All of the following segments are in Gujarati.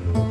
Mm-hmm.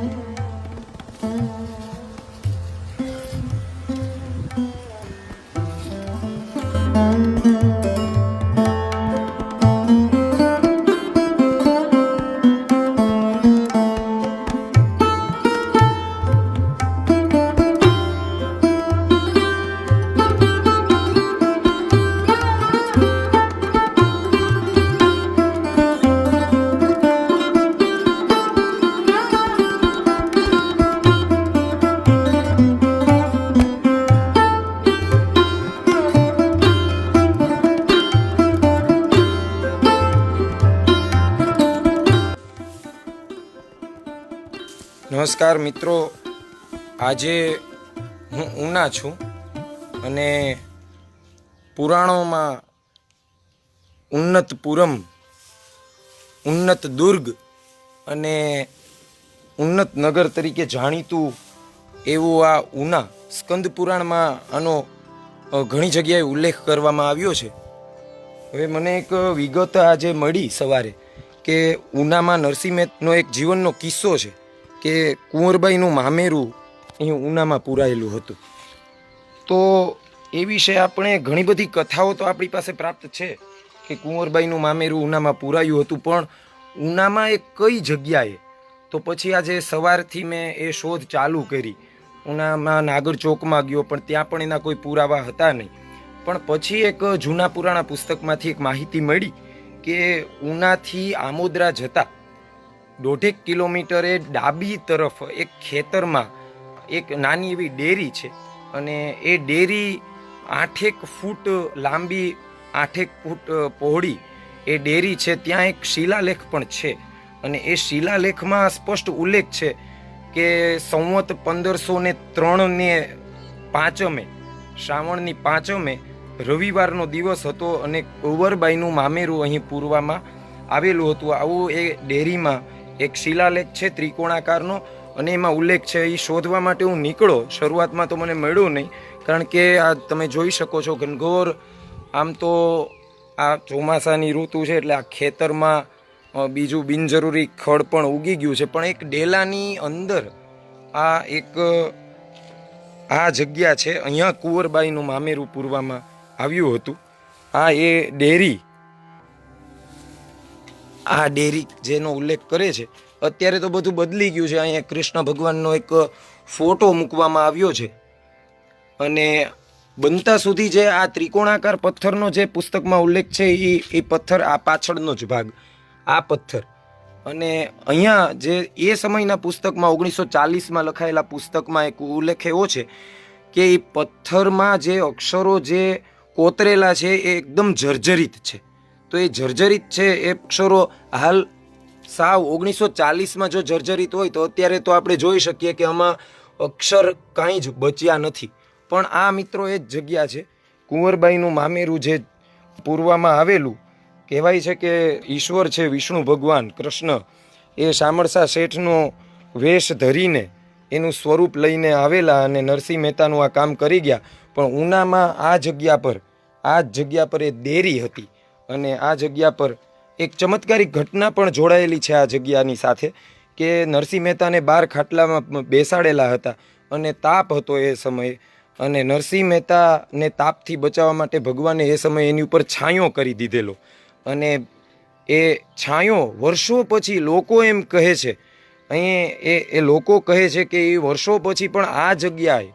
નમસ્કાર મિત્રો. આજે હું ઉના છું અને પુરાણોમાં ઉન્નતપુરમ ઉન્નત દુર્ગ અને ઉન્નત નગર તરીકે જાણીતું એવું આ ઉના સ્કંદ પુરાણમાં આનો ઘણી જગ્યાએ ઉલ્લેખ કરવામાં આવ્યો છે. હવે મને એક વિગત આજે મળી સવારે કે ઉનામાં નરસિંહ મહેતનો એક જીવનનો કિસ્સો છે. કે કુંવરબાઈનું મામેરું અહીં ઉનામાં પૂરાયેલું હતું. તો એ વિશે આપણે ઘણી બધી કથાઓ તો આપણી પાસે પ્રાપ્ત છે કે કુંવરબાઈનું મામેરું ઉનામાં પૂરાયું હતું, પણ ઉનામાં એ કઈ જગ્યાએ? તો પછી આજે સવારથી મેં એ શોધ ચાલુ કરી. ઉનામાં નાગર ચોકમાં ગયો, પણ ત્યાં પણ એના કોઈ પુરાવા હતા નહીં. પણ પછી એક જૂના પુરાણા પુસ્તકમાંથી એક માહિતી મળી કે ઉનાથી આમોદરા જતા દોઢેક કિલોમીટરે ડાબી તરફ એક ખેતરમાં એક નાની એવી ડેરી છે અને એ ડેરી આઠેક ફૂટ લાંબી, આઠેક ફૂટ પહોળી એ ડેરી છે. ત્યાં એક શિલાલેખ પણ છે અને એ શિલાલેખમાં સ્પષ્ટ ઉલ્લેખ છે કે સંવત પંદરસો ને ત્રણ ને પાંચમે, શ્રાવણની પાંચમે રવિવારનો દિવસ હતો અને કુંવરબાઈનું મામેરું અહીં પૂરવામાં આવેલું હતું. આવું એ ડેરીમાં એક શિલાલેખ છે, ત્રિકોણાકારનો, અને એમાં ઉલ્લેખ છે એ શોધવા માટે હું નીકળો. શરૂઆતમાં તો મને મળ્યું નહીં, કારણ કે આ તમે જોઈ શકો છો ઘનઘોર, આમ તો આ ચોમાસાની ઋતુ છે, એટલે આ ખેતરમાં બીજું બિનજરૂરી ખડ પણ ઉગી ગયું છે, પણ એક ડેલાની અંદર આ એક, આ જગ્યા છે, અહીંયા કુંવરબાઈનું મામેરું પૂરવામાં આવ્યું હતું. આ એ ડેરી આ ડેરી જેનો ઉલ્લેખ કરે છે, અત્યારે તો બધું બદલી ગયું છે. અહીંયા કૃષ્ણ ભગવાનનો એક ફોટો મૂકવામાં આવ્યો છે. અને બનતા સુધી જે આ ત્રિકોણાકાર પથ્થરનો જે પુસ્તકમાં ઉલ્લેખ છે એ એ પથ્થર આ પાછળનો જ ભાગ. આ પથ્થર. અને અહીંયા જે એ સમયના પુસ્તકમાં, ઓગણીસો ચાલીસમાં લખાયેલા પુસ્તકમાં એક ઉલ્લેખ એવો છે કે એ પથ્થરમાં જે અક્ષરો જે કોતરેલા છે, એ એકદમ જર્જરિત છે. તો એ જર્જરિત છે એ અક્ષરો હાલ સાવ ઓગણીસો ચાલીસમાં જો જર્જરિત હોય તો અત્યારે તો આપણે જોઈ શકીએ કે આમાં અક્ષર કાંઈ જ બચ્યા નથી. પણ આ મિત્રો એ જ જગ્યા છે. કુંવરબાઈનું મામેરું જે પૂરવામાં આવેલું કહેવાય છે કે ઈશ્વર છે વિષ્ણુ ભગવાન કૃષ્ણ. એ શામળસા શેઠનો વેશ ધરીને એનું સ્વરૂપ લઈને આવેલા અને નરસિંહ મહેતાનું આ કામ કરી ગયા. પણ ઉનામાં આ જગ્યા પર, આ જ જગ્યા પર એ દેરી હતી. અને આ જગ્યા પર એક ચમત્કારિક ઘટના પણ જોડાયેલી છે આ જગ્યાની સાથે કે નરસિંહ મહેતાને બાર ખાટલામાં બેસાડેલા હતા અને તાપ હતો એ સમયે. અને નરસિંહ મહેતાને તાપથી બચાવવા માટે ભગવાને એ સમયે એની ઉપર છાંયો કરી દીધેલો. અને એ છાંયો વર્ષો પછી લોકો એમ કહે છે, અહીં એ એ લોકો કહે છે કે એ વર્ષો પછી પણ આ જગ્યાએ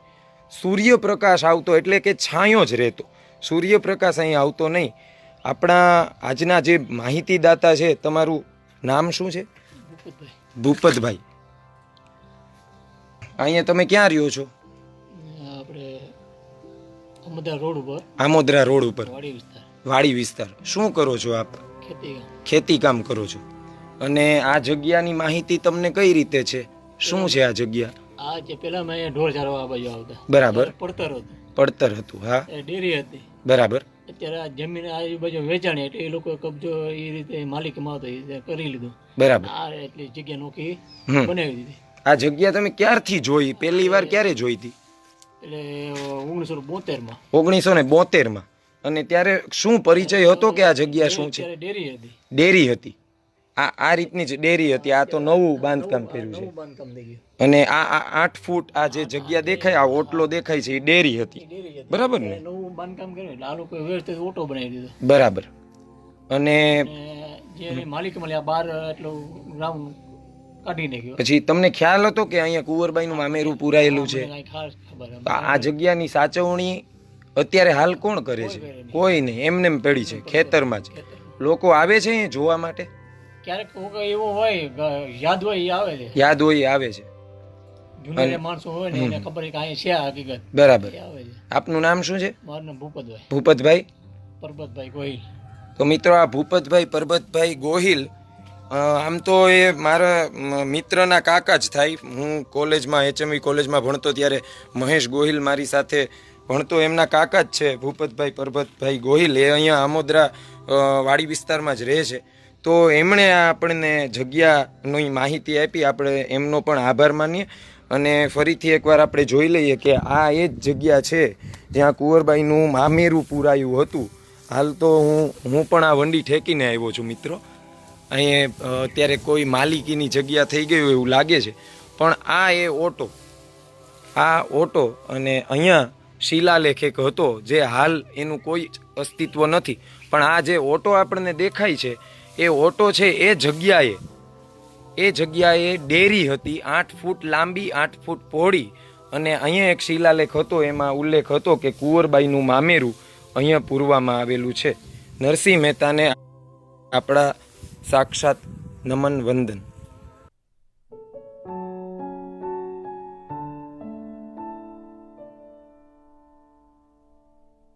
સૂર્યપ્રકાશ આવતો એટલે કે છાંયો જ રહેતો. સૂર્યપ્રકાશ અહીં આવતો નહીં. આપણા આજના જે માહિતીદાતા છે તમારું નામ શું છે? ભૂપતભાઈ. અહીંયા તમે ક્યાં રહ્યો છો? આમોદરા રોડ ઉપર. વાડી વિસ્તાર. શું કરો છો આપ? ખેતી ખેતી કામ કરો છો. અને આ જગ્યાની માહિતી તમને કઈ રીતે છે? શું છે આ જગ્યા? આ જે પેલા મેં ઢોર ચારવા આ બાજુ આવતા. બરાબર. પડતર હતું. પડતર હતું હા. ડેરી હતી. બરાબર. અત્યારે આ જમીન આજુબાજુ વેચાણી એટલે એ લોકો કબજો એ રીતે માલિકમાં હતો એ કરી લીધું. બરાબર. આ એટલી જગ્યા નોખી બનાવી દીધી. આ જગ્યા તમે ક્યારથી જોઈ? પહેલી વાર ક્યારે જોઈ હતી? એટલે ઓગણીસો બોતેરમાં. ઓગણીસો ને બોતેરમાં. અને ત્યારે શું પરિચય હતો કે આ જગ્યા શું છે? ડેરી હતી. ડેરી હતી. આ આ રીતની જ ડેરી હતી. આ તો નવું બાંધકામ કર્યું છે. અને આ આ આઠ ફૂટ આ જે જગ્યા દેખાય આ ઓટલો દેખાય છે એ ડેરી હતી. બરાબર ને? બાંધકામ કર્યું એટલે આ લોકો વ્યવસ્થિત ઓટો બનાવી દીધો. બરાબર. અને જે માલિક મળ્યા બાર એટલું ગ્રાઉન્ડ કાઢી નાખ્યો. પછી તમને ખ્યાલ હતો કે અહીંયા કુંવરબાઈનું મામેરું પૂરાયેલું છે? આ જગ્યાની સાચવણી અત્યારે હાલ કોણ કરે છે? કોઈ નહીં. એમને એમ પડી છે ખેતરમાં જ લોકો આવે છે અહીંયા જોવા માટે? ક્યારેક એવો હોય યાદ હોય આવે છે. યાદ હોય આવે છે. જૂના માણસો હોય ને એને ખબર કે અહીંયા છે આ હકીકત. બરાબર. એ આવે છે. આપનું નામ શું છે? મારું નામ ભૂપતભાઈ. ભૂપતભાઈ? પરબતભાઈ ગોહિલ. તો મિત્રો આ ભૂપતભાઈ પરબતભાઈ ગોહિલ આમ તો એ મારા મિત્રના કાકા જ થાય. હું કોલેજમાં એચએમવી કોલેજમાં ભણતો ત્યારે મહેશ ગોહિલ મારી સાથે ભણતો. એમના કાકા જ છે ભૂપતભાઈ પરબતભાઈ ગોહિલ. એ અહીંયા આમોદરા વાડી વિસ્તારમાં જ રહે છે. તો એમણે આપણને જગ્યાની માહિતી આપી. આપણે એમનો પણ આભાર માનીએ. અને ફરીથી એકવાર આપણે જોઈ લઈએ કે આ એ જ જગ્યા છે જ્યાં કુંવરબાઈનું મામેરું પૂરાયું હતું. હાલ તો હું હું પણ આ વંડી ઠેકીને આવ્યો છું, મિત્રો. અહીં અત્યારે કોઈ માલિકીની જગ્યા થઈ ગયું એવું લાગે છે. પણ આ એ ઓટો, આ ઓટો અને અહીંયા શિલાલેખ એક હતો જે હાલ એનું કોઈ અસ્તિત્વ નથી. પણ આ જે ઓટો આપણને દેખાય છે, એ ઓટો છે એ જગ્યાએ એ જગ્યાએ ડેરી હતી, આઠ ફૂટ લાંબી, આઠ ફૂટ પહોળી. અને અહીંયા એક શિલાલેખ હતો, એમાં ઉલ્લેખ હતો કે કુંવરબાઈનું મામેરું અહીંયા પૂરવામાં આવેલું છે. નરસિંહ મહેતાને આપણા સાક્ષાત નમન વંદન.